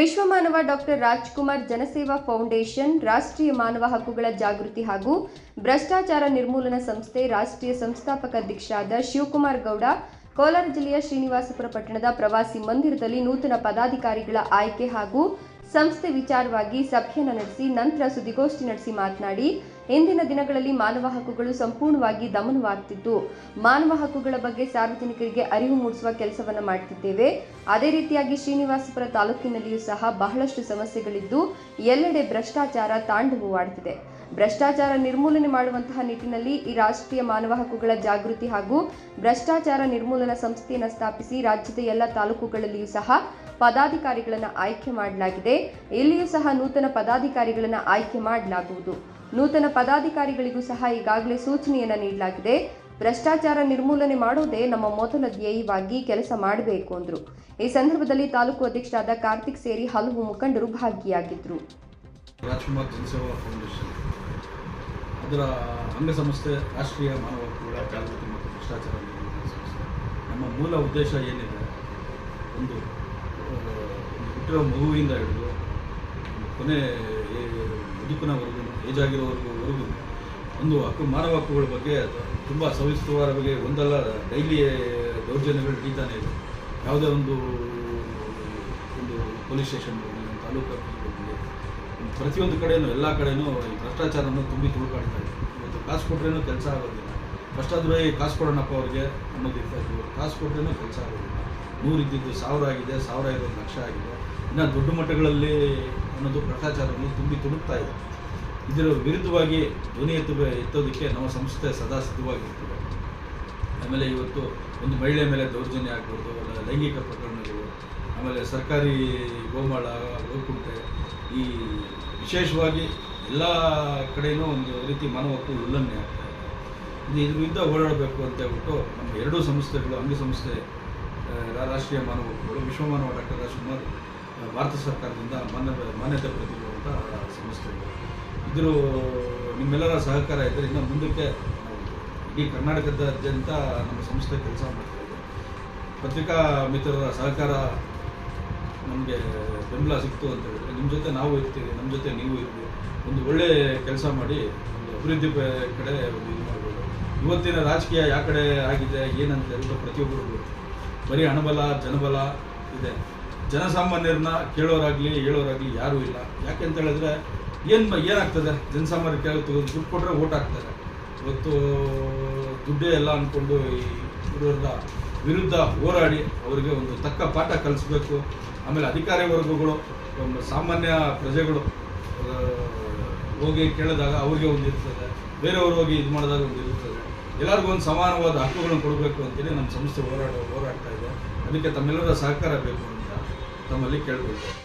ವಿಶ್ವಮಾನವ doctor Rajkumar ಜನಸೇವಾ foundation, ರಾಷ್ಟ್ರೀಯ ಮಾನವ ಹಕ್ಕುಗಳ ಜಾಗೃತಿ ಹಾಗೂ ಭ್ರಷ್ಟಾಚಾರ ನಿರ್ಮೂಲನಾ ಸಂಸ್ಥೆ ರಾಷ್ಟ್ರೀಯ ಸಂಸ್ಥಾಪಕ ಅಧ್ಯಕ್ಷರಾದ ಶಿವಕುಮಾರ್ ಗೌಡ, ಕೋಲಾರ ಜಿಲ್ಲೆಯ ಶ್ರೀನಿವಾಸಪುರ ಪಟ್ಟಣದ ಪ್ರವಾಸಿ ಮಂದಿರದಲ್ಲಿ ನೂತನ ಪದಾಧಿಕಾರಿಗಳ ಆಯ್ಕೆ ಹಾಗೂ ಸಂಸ್ಥೆ ವಿಚಾರವಾಗಿ ಸಭೆಯನ್ನು ನಡೆಸಿ ನಂತರ ಸುದ್ದಿಗೋಷ್ಠಿ ನಡೆಸಿ ಮಾತನಾಡಿ ಇಂದಿನ ದಿನಗಳಲ್ಲಿ ಮಾನವ ಹಕ್ಕುಗಳು ಸಂಪೂರ್ಣವಾಗಿ ದಮನವಾಗ್ತಿದ್ದು ಮಾನವ ಹಕ್ಕುಗಳ ಬಗ್ಗೆ ಸಾರ್ವಜನಿಕರಿಗೆ ಅರಿವು ಮೂಡಿಸುವ ಕೆಲಸವನ್ನು ಮಾಡ್ತಿದ್ದೇವೆ. ಅದೇ ರೀತಿಯಾಗಿ ಶ್ರೀನಿವಾಸಪುರ ತಾಲೂಕಿನಲ್ಲಿಯೂ ಸಹ ಬಹಳಷ್ಟು ಸಮಸ್ಯೆಗಳಿದ್ದು, ಎಲ್ಲೆಡೆ ಭ್ರಷ್ಟಾಚಾರ ತಾಂಡವವಾಡುತ್ತಿದೆ ಭ್ರಷ್ಟಾಚಾರ ನಿರ್ಮೂಲನೆ ಮಾಡುವಂತಹ ನಿಟ್ಟಿನಲ್ಲಿ ಈ ರಾಷ್ಟ್ರೀಯ ಮಾನವ ಹಕ್ಕುಗಳ ಜಾಗೃತಿ ಹಾಗೂ ಭ್ರಷ್ಟಾಚಾರ ನಿರ್ಮೂಲನಾ ಸಂಸ್ಥೆಯನ್ನು ಸ್ಥಾಪಿಸಿ ರಾಜ್ಯದ ಎಲ್ಲ ತಾಲೂಕುಗಳಲ್ಲಿಯೂ ಸಹ ಪದಾಧಿಕಾರಿಗಳನ್ನು ಆಯ್ಕೆ ಮಾಡಲಾಗಿದೆ. ಇಲ್ಲಿಯೂ ಸಹ ನೂತನ ಪದಾಧಿಕಾರಿಗಳನ್ನು ಆಯ್ಕೆ ಮಾಡಲಾಗುವುದು. ನೂತನ ಪದಾಧಿಕಾರಿಗಳಿಗೂ ಸಹ ಈಗಾಗಲೇ ಸೂಚನೆಯನ್ನು ನೀಡಲಾಗಿದೆ. ಭ್ರಷ್ಟಾಚಾರ ನಿರ್ಮೂಲನೆ ಮಾಡುವುದೇ ನಮ್ಮ ಮೊದಲ ಧ್ಯೇಯವಾಗಿ ಕೆಲಸ ಮಾಡಬೇಕು ಅಂದರು. ಈ ಸಂದರ್ಭದಲ್ಲಿ ತಾಲೂಕು ಅಧ್ಯಕ್ಷರಾದ ಕಾರ್ತಿಕ್ ಸೇರಿ ಹಲವು ಮುಖಂಡರು ಭಾಗಿಯಾಗಿದ್ದರು ಅದರ ಅಂಗಸಂಸ್ಥೆ ರಾಷ್ಟ್ರೀಯ ಮಾನವ ಹಕ್ಕುಗಳ ಜಾಗೃತಿ ಮತ್ತು ಭ್ರಷ್ಟಾಚಾರ ನಮ್ಮ ಮೂಲ ಉದ್ದೇಶ ಏನಿದೆ? ಒಂದು ಹುಟ್ಟಿರೋ ಮಗುವಿಂದ ಹಿಡಿದು ಕೊನೆ ಮುದುಕನವರೆಗೂ ಏಜ್ ಆಗಿರೋವರೆಗೂ ಒಂದು ಹಕ್ಕು, ಮಾನವ ಹಕ್ಕುಗಳ ಬಗ್ಗೆ ತುಂಬ ಸವಿಸ್ತರವಾಗಿ ಒಂದಲ್ಲ, ಡೈಲಿ ದೌರ್ಜನ್ಯಗಳು ನಡೀತಾನೆ ಇದೆ. ಯಾವುದೇ ಒಂದು ಒಂದು ಪೊಲೀಸ್ ಸ್ಟೇಷನ್ ತಾಲೂಕು ಪ್ರತಿಯೊಂದು ಕಡೆಯೂ ಎಲ್ಲ ಕಡೆಯೂ ಈ ಭ್ರಷ್ಟಾಚಾರವನ್ನು ತುಂಬಿ ತುಳ್ಕಾಡ್ತಾ ಇದೆ. ಇವತ್ತು ಕಾಸು ಕೊಟ್ರೇನೂ ಕೆಲಸ ಆಗೋದಿಲ್ಲ. ಫಸ್ಟ್ ಆದರೂ ಈ ಕಾಸು ಕೊಡೋಣಪ್ಪ ಅವ್ರಿಗೆ ಅನ್ನೋದು ಇರ್ತಾ ಇತ್ತು ಕಾಸು ಕೊಟ್ರೇನೂ ಕೆಲಸ ಆಗೋದಿಲ್ಲ. ನೂರು ಇದ್ದಿದ್ದು ಸಾವಿರ ಆಗಿದೆ, ಸಾವಿರ ಇರೋದು ಲಕ್ಷ ಆಗಿದೆ. ಇನ್ನು ದೊಡ್ಡ ಮಟ್ಟಗಳಲ್ಲಿ ಅನ್ನೋದು ಭ್ರಷ್ಟಾಚಾರವನ್ನು ತುಂಬಿ ತುಳುಕ್ತಾ ಇದೆ. ಇದರ ವಿರುದ್ಧವಾಗಿ ಧ್ವನಿ ಎತ್ತು ಎತ್ತೋದಕ್ಕೆ ನಮ್ಮ ಸಂಸ್ಥೆ ಸದಾ ಸಿದ್ಧವಾಗಿರ್ತದೆ. ಆಮೇಲೆ ಇವತ್ತು ಒಂದು ಮಹಿಳೆ ಮೇಲೆ ದೌರ್ಜನ್ಯ ಆಗ್ಬೋದು ಲೈಂಗಿಕ ಪ್ರಕರಣಗಳು, ಆಮೇಲೆ ಸರ್ಕಾರಿ ಗೋಮಾಳ, ಗೋಕುಂಟೆ, ಈ ವಿಶೇಷವಾಗಿ ಎಲ್ಲ ಕಡೆಯೂ ಒಂದು ರೀತಿ ಮಾನವ ಹಕ್ಕು ಉಲ್ಲಂಘನೆ ಆಗ್ತಾ ಇದೆ. ಇದು ಇದ್ರ ವಿರುದ್ಧ ಹೋರಾಡಬೇಕು ಅಂತ ಹೇಳ್ಬಿಟ್ಟು ನಮ್ಮ ಎರಡೂ ಸಂಸ್ಥೆಗಳು, ಅಂಗಸಂಸ್ಥೆ ರಾಷ್ಟ್ರೀಯ ಮಾನವ ಹಕ್ಕುಗಳು ವಿಶ್ವ ಮಾನವ ಡಾಕ್ಟರ್ ರಾಜ್ಕುಮಾರ್ ಭಾರತ ಸರ್ಕಾರದಿಂದ ಮಾನ್ಯ ಮಾನ್ಯತೆ ಪಡೆದಿರುವಂಥ ಸಂಸ್ಥೆಗಳು ಇದ್ರ ನಿಮ್ಮೆಲ್ಲರ ಸಹಕಾರ ಇದ್ದರೆ ಇನ್ನು ಮುಂದಕ್ಕೆ ಇಡೀ ಕರ್ನಾಟಕದಾದ್ಯಂತ ನಮ್ಮ ಸಂಸ್ಥೆ ಕೆಲಸ ಮಾಡ್ತಾ ಇದೆ. ಪತ್ರಿಕಾ ಮಿತ್ರರ ಸಹಕಾರ ನಮಗೆ ಬೆಂಬಲ ಸಿಕ್ತು ಅಂತ ಹೇಳಿದ್ರೆ ನಿಮ್ಮ ಜೊತೆ ನಾವು ಇರ್ತೀವಿ ನಮ್ಮ ಜೊತೆ ನೀವು ಇರ್ತೀವಿ ಒಂದು ಒಳ್ಳೆ ಕೆಲಸ ಮಾಡಿ ಒಂದು ಅಭಿವೃದ್ಧಿ ಕಡೆ ಒಂದು ಇದು ಮಾಡ್ಬೋದು. ಇವತ್ತಿನ ರಾಜಕೀಯ ಯಾವ ಕಡೆ ಆಗಿದೆ, ಏನಂತ ಹೇಳಿದ್ರೆ ಪ್ರತಿಯೊಬ್ಬರು ಗೊತ್ತು ಬರೀ ಹಣಬಲ, ಜನಬಲ ಇದೆ. ಜನಸಾಮಾನ್ಯರನ್ನ ಕೇಳೋರಾಗಲಿ, ಹೇಳೋರಾಗಲಿ ಯಾರೂ ಇಲ್ಲ. ಯಾಕೆ ಅಂತ ಹೇಳಿದ್ರೆ, ಏನು ಏನಾಗ್ತದೆ? ಜನಸಾಮಾನ್ಯ ಕೇಳಿ ದುಡ್ಡು ಕೊಟ್ಟರೆ ಓಟ್ ಹಾಕ್ತಾರೆ. ಇವತ್ತು ದುಡ್ಡೇ ಎಲ್ಲ ಅಂದ್ಕೊಂಡು ಈ ಇವ್ರನ್ನ ವಿರುದ್ಧ ಹೋರಾಡಿ ಅವರಿಗೆ ಒಂದು ತಕ್ಕ ಪಾಠ ಕಲಿಸ್ಬೇಕು. ಆಮೇಲೆ ಅಧಿಕಾರಿ ವರ್ಗಗಳು ಸಾಮಾನ್ಯ ಪ್ರಜೆಗಳು ಹೋಗಿ ಕೇಳಿದಾಗ ಅವ್ರಿಗೆ ಒಂದು ಇರ್ತದೆ. ಬೇರೆಯವರು ಹೋಗಿ ಇದು ಮಾಡಿದಾಗ ಒಂದು ಇರ್ತದೆ. ಎಲ್ಲರಿಗೂ ಒಂದು ಸಮಾನವಾದ ಹಕ್ಕುಗಳನ್ನು ಕೊಡಬೇಕು ಅಂತೇಳಿ ನಮ್ಮ ಸಂಸ್ಥೆ ಹೋರಾಡ ಹೋರಾಡ್ತಾ ಇದೆ. ಅದಕ್ಕೆ ತಮ್ಮೆಲ್ಲರ ಸಹಕಾರ ಬೇಕು ತಮ್ಮಲ್ಲಿ ಕೇಳಬೇಕು.